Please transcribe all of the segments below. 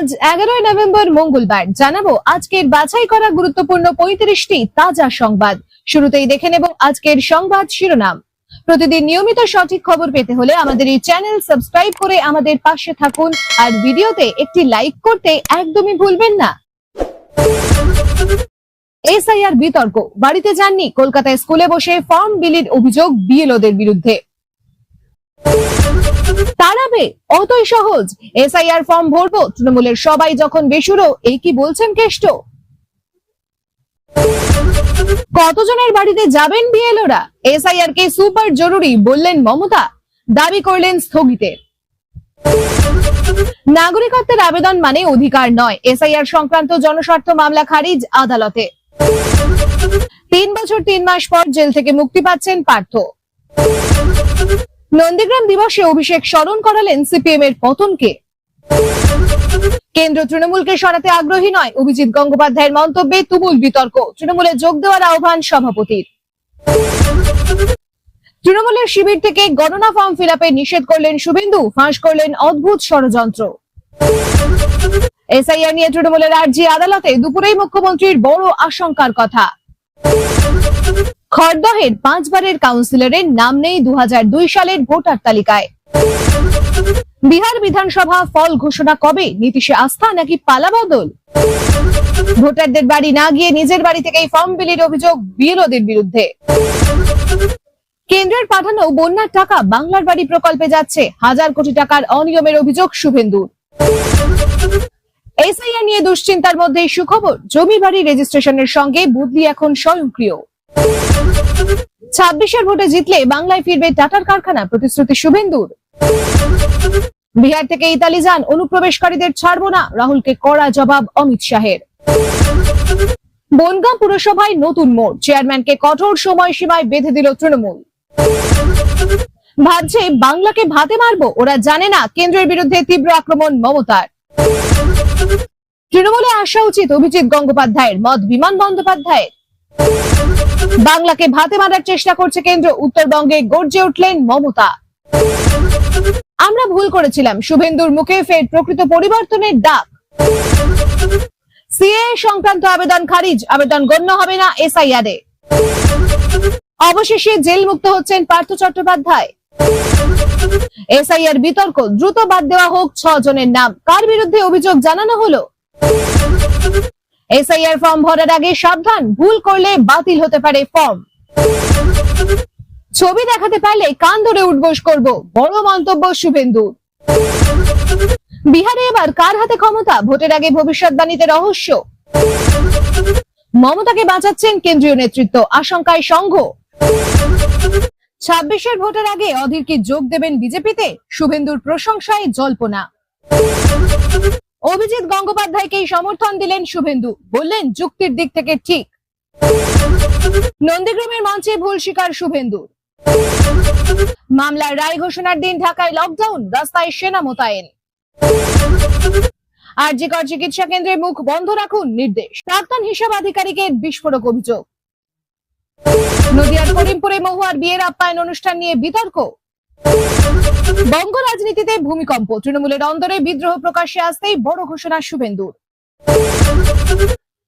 আজ এগারোই নভেম্বর মঙ্গলবার। জানাব, আজকের বাছাই করা গুরুত্বপূর্ণ পঁয়ত্রিশটি তাজা সংবাদ। শুরুতেই দেখে নেব আজকের সংবাদ শিরোনাম। প্রতিদিন নিয়মিত সঠিক খবর পেতে হলে আমাদের এই চ্যানেল সাবস্ক্রাইব করে আমাদের পাশে থাকুন আর ভিডিওতে একটি লাইক করতে একদমই ভুলবেন না। এসআইআর বিতর্ক। বাড়িতে যাননি, কলকাতায় স্কুলে বসে ফর্ম বিলির অভিযোগ বিএলওদের বিরুদ্ধে। তাড়াবে অতই সহজ। এসআইআর ফর্ম ভরবো, তৃণমূলের সবাই যখন বেসুরো, এই কি বলছেন কেষ্ট? কতজনের বাড়িতে যাবেন বিএলওরা? এসআইআর কে সুপার জরুরি বললেন মমতা। দাবি করলেন স্থগিতের নাগরিকত্বের আবেদন মানে অধিকার নয়। এসআইআর সংক্রান্ত জনস্বার্থ মামলা খারিজ আদালতে। তিন বছর তিন মাস পর জেল থেকে মুক্তি পাচ্ছেন পার্থ। নন্দীগ্রাম দিবসে অভিষেক স্মরণ করালেন সিপিএম এর পতনকে কেন্দ্র তৃণমূলকে সরাতে আগ্রহী নয় অভিজিৎ গঙ্গোপাধ্যায়ের মন্তব্যে তুমুল বিতর্ক। তৃণমূলে যোগ দেওয়ার আহ্বান সভাপতির। তৃণমূলের শিবির থেকে গণনা ফর্ম ফিল নিষেধ করলেন শুভেন্দু, ফাঁস করলেন অদ্ভুত ষড়যন্ত্র। এসআইআর নিয়ে তৃণমূলের আর্জি আদালতে দুপুরেই মুখ্যমন্ত্রীর বড় আশঙ্কার কথা। খড়দহের পাঁচবারের কাউন্সিলরের নাম নেই দু হাজার দুই সালের ভোটার তালিকায়। বিহার বিধানসভা ফল ঘোষণা কবে? নীতিশে আস্থা নাকি পালা বদল? ভোটারদের বাড়ি না গিয়ে নিজের বাড়ি থেকেই ফর্ম বিলির অভিযোগ বিএলওদের বিরুদ্ধে। কেন্দ্রের পাঠানো বন্যার টাকা বাংলার বাড়ি প্রকল্পে যাচ্ছে। হাজার কোটি টাকার অনিয়মের অভিযোগ শুভেন্দুর। এসআইআর নিয়ে দুশ্চিন্তার মধ্যেই সুখবর। জমি বাড়ি রেজিস্ট্রেশনের সঙ্গে বদলি এখন স্বয়ংক্রিয়। ছাব্বিশের ভোটে জিতলে বাংলায় ফিরবে টাটার কারখানা, প্রতিশ্রুতি শুভেন্দুর। বিহার থেকে ইতালি যান অনুপ্রবেশকারীদের ছাড়বো না, রাহুলকে কড়া জবাব অমিত শাহের। বনগাঁ পুরসভায় নতুন মোড়, চেয়ারম্যানকে কঠোর সময়সীমায় বেঁধে দিল তৃণমূল। ভাবছে বাংলাকে ভাতে মারবো, ওরা জানে না কেন্দ্রের বিরুদ্ধে তীব্র আক্রমণ মমতার। তৃণমূলে আসা উচিত অভিজিৎ গঙ্গোপাধ্যায়ের মত বিমান বন্দ্যোপাধ্যায়ের। বাংলাকে ভাতে মারার চেষ্টা করছে কেন্দ্র। উত্তরবঙ্গে গর্জে উঠলেন মমতা। আমরা ভুল করেছিলাম। শুভেন্দুর মুখে ফের প্রকৃত পরিবর্তনের ডাক। সিএ সংক্রান্ত আবেদন খারিজ। আবেদন গণ্য হবে না এসআইআর। এ অবশেষে জেল মুক্ত হচ্ছেন পার্থ চট্টোপাধ্যায়। এসআইআর বিতর্ক দ্রুত বাদ দেওয়া হোক ছ জনের নাম। কার বিরুদ্ধে অভিযোগ জানানো হলো? এসআইআর ফর্ম ভরার আগে সাবধান, ভুল করলে বাতিল হতে পারে ফর্ম ছবি দেখাতে পারলে কান ধরে উঠবোস করব, বড় মন্তব্য শুভেন্দু। বিহারে এবার কার হাতে ক্ষমতা? ভোটের আগে ভবিষ্যৎবাণীতে রহস্য। মমতাকে বাঁচাচ্ছেন কেন্দ্রীয় নেতৃত্ব, আশঙ্কায় সংঘ। ছাব্বিশের ভোটের আগে অধীর কি যোগ দেবেন বিজেপিতে? শুভেন্দুর প্রশংসায় জল্পনা। অভিজিৎ গঙ্গোপাধ্যায়কেই সমর্থন দিলেন শুভেন্দু। বললেন, যুক্তির দিক থেকে ঠিক। নন্দীগ্রামের মঞ্চে ভুল স্বীকার শুভেন্দু। মামলার রায় ঘোষণার দিন ঢাকায় লকডাউন রাস্তায় সেনা মোতায়েন। আর আরজিকর চিকিৎসা কেন্দ্রে মুখ বন্ধ রাখুন নির্দেশ। প্রাক্তন হিসাব আধিকারিকের বিস্ফোরক অভিযোগ। নদিয়ার করিমপুরে মহুয়ার বিয়ের আপ্যায়ন অনুষ্ঠান নিয়ে বিতর্ক। বঙ্গ রাজনীতিতে ভূমিকম্প। তৃণমূলের অন্দরে বিদ্রোহ প্রকাশ্যে আসতেই বড় ঘোষণা শুভেন্দুর।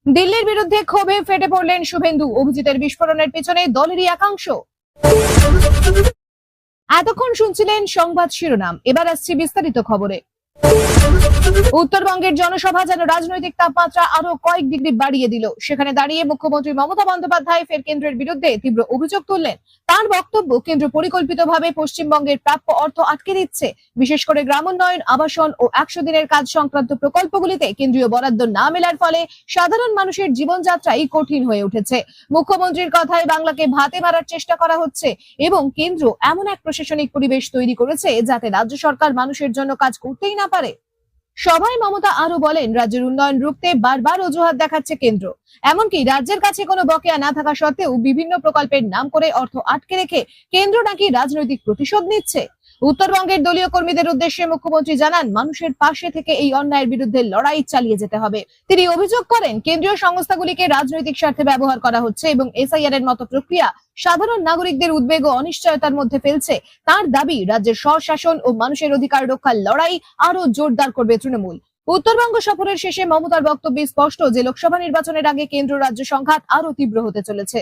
দিল্লির বিরুদ্ধে ক্ষোভে ফেটে পড়লেন শুভেন্দু। অভিজিতের বিস্ফোরণের পেছনে দলেরই একাংশ। এতক্ষণ শুনছিলেন সংবাদ শিরোনাম। এবার আসছি বিস্তারিত খবরে। উত্তরবঙ্গের জনসভা যেন রাজনৈতিক তাপমাত্রা আরও কয়েক ডিগ্রি বাড়িয়ে দিল। সেখানে দাঁড়িয়ে মুখ্যমন্ত্রী মমতা বন্দ্যোপাধ্যায় ফের কেন্দ্রের বিরুদ্ধে তীব্র অভিযোগ তুললেন। তার বক্তব্য কেন্দ্র পরিকল্পিতভাবে পশ্চিমবঙ্গের প্রাপ্য অর্থ আটকে দিচ্ছে। বিশেষ করে গ্রামোন্নয়ন, আবাসন ও একশো দিনের কাজ সংক্রান্ত প্রকল্পগুলিতে কেন্দ্রীয় বরাদ্দ না মেলার ফলে সাধারণ মানুষের জীবনযাত্রাই কঠিন হয়ে উঠেছে। মুখ্যমন্ত্রীর কথায় বাংলাকে ভাতে মারার চেষ্টা করা হচ্ছে এবং কেন্দ্র এমন এক প্রশাসনিক পরিবেশ তৈরি করেছে যাতে রাজ্য সরকার মানুষের জন্য কাজ করতেই না পারে। সভায় মমতা আরও বলেন, রাজ্যের উন্নয়ন রুখতে বারবার অজুহাত দেখাচ্ছে কেন্দ্র। এমনকি রাজ্যের কাছে কোনো বকেয়া না থাকা সত্ত্বেও বিভিন্ন প্রকল্পের নাম করে অর্থ আটকে রেখে কেন্দ্র নাকি রাজনৈতিক প্রতিশোধ নিচ্ছে। উত্তরবঙ্গের দলীয় কর্মীদের উদ্দেশ্যে মুখ্যমন্ত্রী জানান, মানুষের পাশে থেকে এই অন্যায়ের বিরুদ্ধে লড়াই চালিয়ে যেতে হবে। তিনি অভিযোগ করেন, কেন্দ্রীয় সংস্থাগুলিকে রাজনৈতিক স্বার্থে ব্যবহার করা হচ্ছে এবং এসআইআর এর মতো প্রক্রিয়া সাধারণ নাগরিকদের উদ্বেগ ও অনিশ্চয়তার মধ্যে ফেলছে। তার দাবি, রাজ্যের স্বশাসন ও মানুষের অধিকার রক্ষার লড়াই আরও জোরদার করবে তৃণমূল। উত্তরবঙ্গ সফরের শেষে মমতার বক্তব্যে স্পষ্ট যে লোকসভা নির্বাচনের আগে কেন্দ্র রাজ্য সংঘাত আরও তীব্র হতে চলেছে।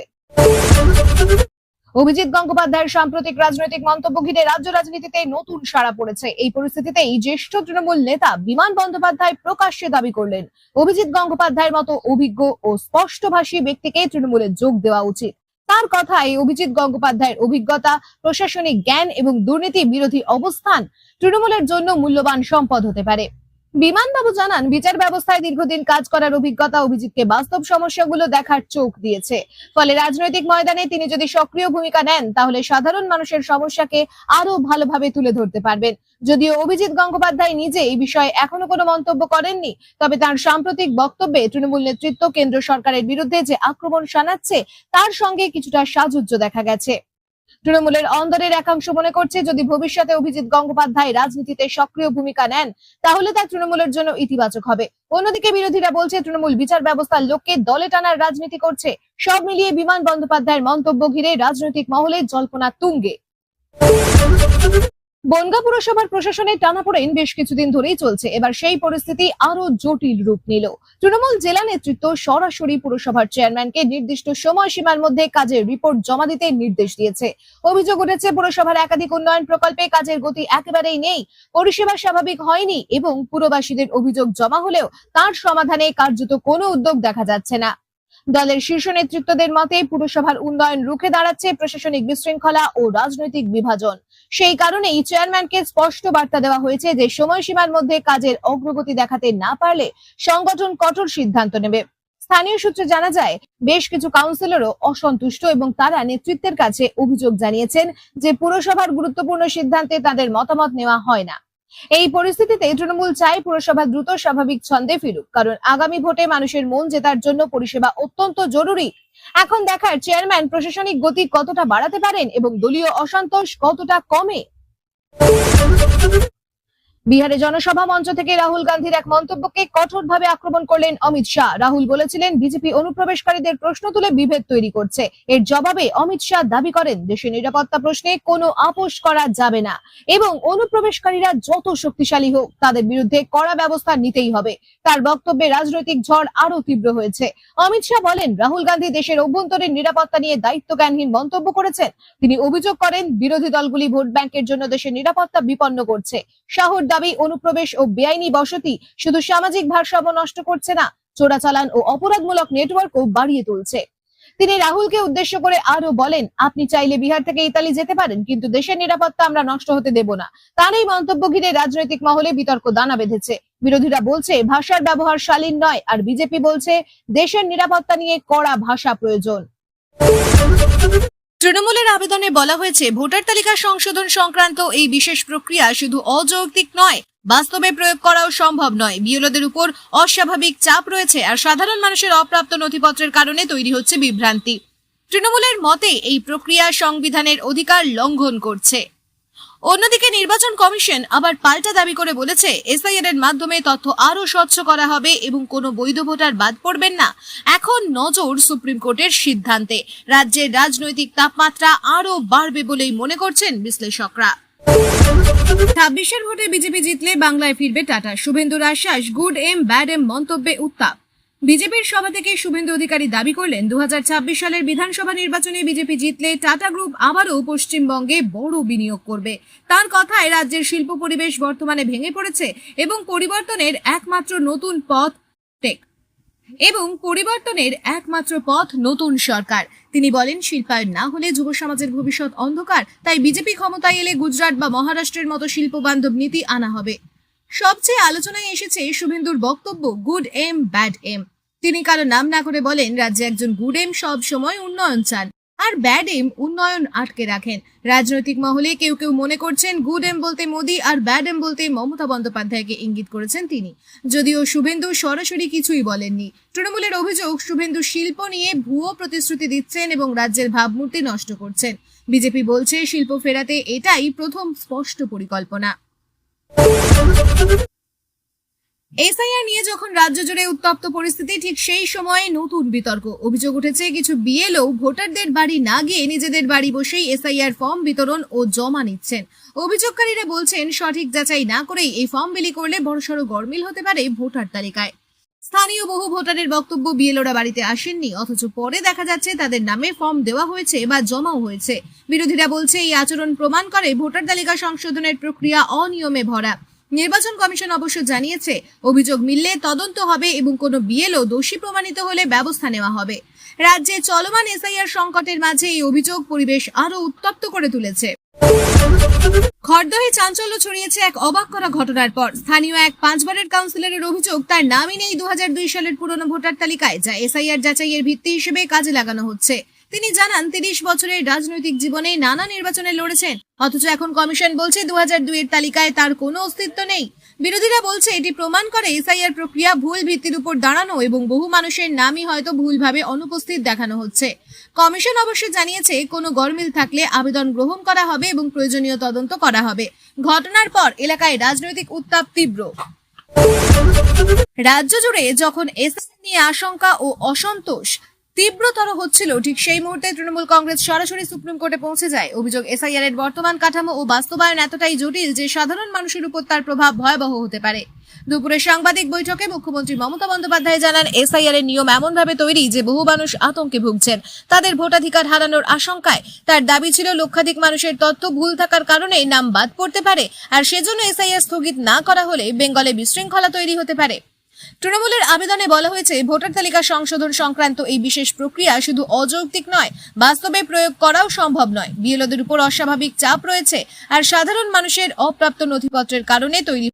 অভিজিৎ গঙ্গোপাধ্যায়ের সাম্প্রতিক রাজনৈতিক মন্তব্য ঘিরে রাজ্য রাজনীতিতে নতুন সাড়া পড়েছে। এই পরিস্থিতিতেই জ্যেষ্ঠ তৃণমূল নেতা বিমান বন্দ্যোপাধ্যায় প্রকাশ্যে দাবি করলেন, অভিজিৎ গঙ্গোপাধ্যায়ের মতো অভিজ্ঞ ও স্পষ্টভাষী ব্যক্তিকে তৃণমূলে যোগ দেওয়া উচিত। তার কথায় অভিজিৎ গঙ্গোপাধ্যায়ের অভিজ্ঞতা, প্রশাসনিক জ্ঞান এবং দুর্নীতি বিরোধী অবস্থান তৃণমূলের জন্য মূল্যবান সম্পদ হতে পারে। বিমানবাবু জানান, বিচার ব্যবস্থায় দীর্ঘদিন কাজ করার অভিজ্ঞতা অভিজিৎকে বাস্তব সমস্যাগুলো দেখার চোখ দিয়েছে। ফলে রাজনৈতিক ময়দানে তিনি যদি সক্রিয় ভূমিকা নেন, তাহলে সাধারণ মানুষের সমস্যাকে আরও ভালোভাবে তুলে ধরতে পারবেন। যদিও অভিজিৎ গঙ্গোপাধ্যায় নিজে এই বিষয়ে এখনও কোনো মন্তব্য করেননি, তবে তার সাম্প্রতিক বক্তব্যে তৃণমূল নেতৃত্ব কেন্দ্র সরকারের বিরুদ্ধে যে আক্রমণ শানাচ্ছে, তার সঙ্গে কিছুটা সাজুজ্য দেখা গেছে। তৃণমূলের অন্দরের একাংশ মনে করছে, যদি ভবিষ্যতে অভিজিৎ গঙ্গোপাধ্যায় রাজনীতিতে সক্রিয় ভূমিকা নেন, তাহলে তা তৃণমূলের জন্য ইতিবাচক হবে। অন্যদিকে বিরোধীরা বলছে, তৃণমূল বিচার ব্যবস্থার লোককে দলে টানার রাজনীতি করছে। সব মিলিয়ে বিমান বন্দ্যোপাধ্যায়ের মন্তব্য ঘিরে রাজনৈতিক মহলে জল্পনা তুঙ্গে। বনগা পুরসভার প্রশাসনের টানাপোড়েন বেশ কিছুদিন ধরেই চলছে। এবার সেই পরিস্থিতি আরও জটিল রূপ নিল। তৃণমূল জেলা নেতৃত্ব সরাসরি পুরসভার চেয়ারম্যানকে নির্দিষ্ট সময়সীমার মধ্যে কাজের রিপোর্ট জমা দিতে নির্দেশ দিয়েছে। অভিযোগ উঠেছে, পুরসভার একাধিক উন্নয়ন প্রকল্পে কাজের গতি একেবারেই নেই, পরিষেবা স্বাভাবিক হয়নি এবং পুরবাসীদের অভিযোগ জমা হলেও তার সমাধানে কার্যত কোনো উদ্যোগ দেখা যাচ্ছে না। দলের শীর্ষ নেতৃত্বদের মতে পুরসভার উন্নয়ন রুখে দাঁড়াচ্ছে প্রশাসনিক বিশৃঙ্খলা ও রাজনৈতিক বিভাজন। সেই কারণেই চেয়ারম্যানকে স্পষ্ট বার্তা দেওয়া হয়েছে যে সময়সীমার মধ্যে কাজের অগ্রগতি দেখাতে না পারলে সংগঠন কঠোর সিদ্ধান্ত নেবে। স্থানীয় সূত্রে জানা যায়, বেশ কিছু কাউন্সিলরও অসন্তুষ্ট এবং তারা নেতৃত্বের কাছে অভিযোগ জানিয়েছেন যে পুরসভার গুরুত্বপূর্ণ সিদ্ধান্তে তাদের মতামত নেওয়া হয় না। এই পরিস্থিতিতে তৃণমূল চাই পুরসভা দ্রুত স্বাভাবিক ছন্দে ফিরুক, কারণ আগামী ভোটে মানুষের মন জেতার জন্য পরিষেবা অত্যন্ত জরুরি। এখন দেখার চেয়ারম্যান প্রশাসনিক গতি কতটা বাড়াতে পারেন এবং দলীয় অসন্তোষ কতটা কমে? বিহারে জনসভা মঞ্চ থেকে রাহুল গান্ধীর এক মন্তব্যকে কঠোরভাবে আক্রমণ করলেন অমিত শাহ। রাহুল বলেছিলেন, বিজেপি অনুপ্রবেশকারীদের প্রশ্ন তুলে বিভেদ তৈরি করছে। এর জবাবে অমিত শাহ দাবি করেন, দেশের নিরাপত্তা প্রশ্নে কোনো আপোষ করা যাবে না এবং অনুপ্রবেশকারীরা যত শক্তিশালী হোক, তাদের বিরুদ্ধে কড়া ব্যবস্থা নিতেই হবে। তার বক্তব্যে রাজনৈতিক ঝড় আরও তীব্র হয়েছে। অমিত শাহ বলেন, রাহুল গান্ধী দেশের অভ্যন্তরীণ নিরাপত্তা নিয়ে দায়িত্বজ্ঞানহীন মন্তব্য করেছেন। তিনি অভিযোগ করেন, বিরোধী দলগুলি ভোট ব্যাংকের জন্য দেশের নিরাপত্তা বিপন্ন করছে। শাহর দাবি, অনুপ্রবেশ ও বেআইনি বসতি শুধু সামাজিক ভারসাম্য নষ্ট করছে না, চোরাচালান ও অপরাধমূলক নেটওয়ার্কও বাড়িয়ে তুলছে। তিনি রাহুলকে উদ্দেশ্য করে আরও বলেন, আপনি চাইলে বিহার থেকে ইতালি যেতে পারেন, কিন্তু দেশের নিরাপত্তা আমরা নষ্ট হতে দেব না। তার এই মন্তব্য ঘিরে রাজনৈতিক মহলে বিতর্ক দানা বেঁধেছে। বিরোধীরা বলছে, ভাষার ব্যবহার শালীন নয়, আর বিজেপি বলছে, দেশের নিরাপত্তা নিয়ে কড়া ভাষা প্রয়োজন। তৃণমূলের আবেদনে বলা হয়েছে, ভোটার তালিকা সংশোধন সংক্রান্ত এই বিশেষ প্রক্রিয়া শুধু অযৌক্তিক নয়, বাস্তবে প্রয়োগ করাও সম্ভব নয়। বিএলওদের উপর অস্বাভাবিক চাপ রয়েছে আর সাধারণ মানুষের অপ্রাপ্ত নথিপত্রের কারণে তৈরি হচ্ছে বিভ্রান্তি। তৃণমূলের মতে, এই প্রক্রিয়া সংবিধানের অধিকার লঙ্ঘন করছে। অন্যদিকে নির্বাচন কমিশন আবার পাল্টা দাবি করে বলেছে এসআইআর এর মাধ্যমে তথ্য আরও স্বচ্ছ করা হবে এবং কোনো বৈধ ভোটার বাদ পড়বেন না। এখন নজর সুপ্রিম কোর্টের সিদ্ধান্তে। রাজ্যের রাজনৈতিক তাপমাত্রা আরও বাড়বে বলেই মনে করছেন বিশ্লেষকরা। ছাব্বিশের ভোটে বিজেপি জিতলে বাংলায় ফিরবে টাটা। শুভেন্দুর আশ্বাস গুড এম, ব্যাড এম মন্তব্যে উত্তাপ। বিজেপির সভা থেকে শুভেন্দু অধিকারী দাবি করলেন দু হাজার ছাব্বিশ সালের বিধানসভা নির্বাচনে বিজেপি জিতলে টাটা গ্রুপ আবারও পশ্চিমবঙ্গে বড় বিনিয়োগ করবে। তার কথায় রাজ্যের শিল্প পরিবেশ বর্তমানে ভেঙে পড়েছে এবং পরিবর্তনের একমাত্র নতুন পথ টেক এবং পরিবর্তনের একমাত্র পথ নতুন সরকার। তিনি বলেন, শিল্পায়ন না হলে যুব সমাজের ভবিষ্যৎ অন্ধকার, তাই বিজেপি ক্ষমতায় এলে গুজরাট বা মহারাষ্ট্রের মতো শিল্প বান্ধব নীতি আনা হবে। সবচেয়ে আলোচনায় এসেছে শুভেন্দুর বক্তব্য, গুড এম, ব্যাড এম। তিনি কারও নাম না করে বলেন, রাজ্যে একজন গুড এম সব সময় উন্নয়ন চান আর ব্যাড এম উন্নয়ন আটকে রাখেন। রাজনৈতিক মহলে কেউ কেউ মনে করছেন গুড এম বলতে মোদী আর ব্যাড এম বলতে মমতা বন্দ্যোপাধ্যায়কে ইঙ্গিত করেছেন তিনি। যদিও শুভেন্দু সরাসরি কিছুই বলেননি। তৃণমূলের অভিযোগ, শুভেন্দু শিল্প নিয়ে ভুয়ো প্রতিশ্রুতি দিচ্ছেন এবং রাজ্যের ভাবমূর্তি নষ্ট করছেন। বিজেপি বলছে, শিল্প ফেরাতে এটাই প্রথম স্পষ্ট পরিকল্পনা। এসআইআর নিয়ে যখন রাজ্য জুড়ে উত্তপ্ত পরিস্থিতি, ঠিক সেই সময়ে নতুন বিতর্ক। অভিযোগ উঠেছে, কিছু বিএলও ভোটারদের বাড়ি না গিয়ে নিজেদের বাড়ি বসেই এসআইআর ফর্ম বিতরণ ও জমা নিচ্ছেন। অভিযোগকারীরা বলছেন, সঠিক যাচাই না করেই এই ফর্ম বিলি করলে বড়সড় গরমিল হতে পারে ভোটার তালিকায়। স্থানীয় বহু ভোটারের বক্তব্য বিএলওরা বাড়িতে আসেননি, অথচ পরে দেখা যাচ্ছে তাদের নামে ফর্ম দেওয়া হয়েছে বা জমাও হয়েছে। বিরোধীরা বলছে, এই আচরণ প্রমাণ করে ভোটার তালিকা সংশোধনের প্রক্রিয়া অনিয়মে ভরা। নির্বাচন কমিশন অবশ্য জানিয়েছে, অভিযোগ মিললে তদন্ত হবে এবং কোনো বিএলও দোষী প্রমাণিত হলে ব্যবস্থা নেওয়া হবে। রাজ্যে চলমান এসআইআর সংকটের মাঝে এই অভিযোগ পরিবেশ আরও উত্তপ্ত করে তুলেছে। খড়দহে চাঞ্চল্য ছড়িয়েছে এক অবাক করা ঘটনার পর। স্থানীয় এক পাঁচবারের কাউন্সিলরের অভিযোগ, তার নামই নেই দু হাজার দুই সালের পুরনো ভোটার তালিকায়, যা এসআইআর যাচাইয়ের ভিত্তি হিসেবে কাজে লাগানো হচ্ছে। তিনি জানান, তিরিশ বছরের রাজনৈতিক জীবনে নানা নির্বাচনে লড়েছেন, অথচ এখন কমিশন বলছে দুই হাজার তালিকায় তার কোনো অস্তিত্ব নেই। বিরোধীরা বলছে এটি প্রমাণ করে এসআইআর প্রক্রিয়া ভুল ভিত্তির উপর দাঁড়ানো এবং বহু মানুষের নামই হয়তো ভুলভাবে অনুপস্থিত দেখানো হচ্ছে। কমিশন অবশ্য জানিয়েছে, কোনো গরমিল থাকলে আবেদন গ্রহণ করা হবে এবং প্রয়োজনীয় তদন্ত করা হবে। ঘটনার পর এলাকায় রাজনৈতিক উত্তাপ তীব্র। রাজ্য জুড়ে যখন এসআইআর নিয়ে আশঙ্কা ও অসন্তোষ তীব্রতর হচ্ছিল, ঠিক সেই মুহূর্তে তৃণমূল কংগ্রেস সরাসরি সুপ্রিম কোর্টে পৌঁছে যায়। অভিযোগ, এসআইআর এর বর্তমান কাঠামো ও বাস্তবায়ন এতটাই জটিল যে সাধারণ মানুষের উপর তার প্রভাব ভয়াবহ হতে পারে। দুপুরে সাংবাদিক বৈঠকে মুখ্যমন্ত্রী মমতা বন্দ্যোপাধ্যায় জানান, এসআইআর এর নিয়ম এমনভাবে তৈরি যে বহু মানুষ আতঙ্কে ভুগছেন। তাদের ভোটাধিকার হারানোর আশঙ্কায় তার দাবি ছিল লক্ষাধিক মানুষের তথ্য ভুল থাকার কারণে নাম বাদ পড়তে পারে, আর সেজন্য এসআইআর স্থগিত না করা হলে বেঙ্গলে বিশৃঙ্খলা তৈরি হতে পারে। তৃণমূলের আবেদনে বলা হয়েছে, ভোটার তালিকা সংশোধন সংক্রান্ত এই বিশেষ প্রক্রিয়া শুধু অযৌক্তিক নয়, বাস্তবে প্রয়োগ করাও সম্ভব নয়। বিএলওদের উপর অস্বাভাবিক চাপ রয়েছে, আর সাধারণ মানুষের অপ্রাপ্ত নথিপত্রের কারণে তৈরি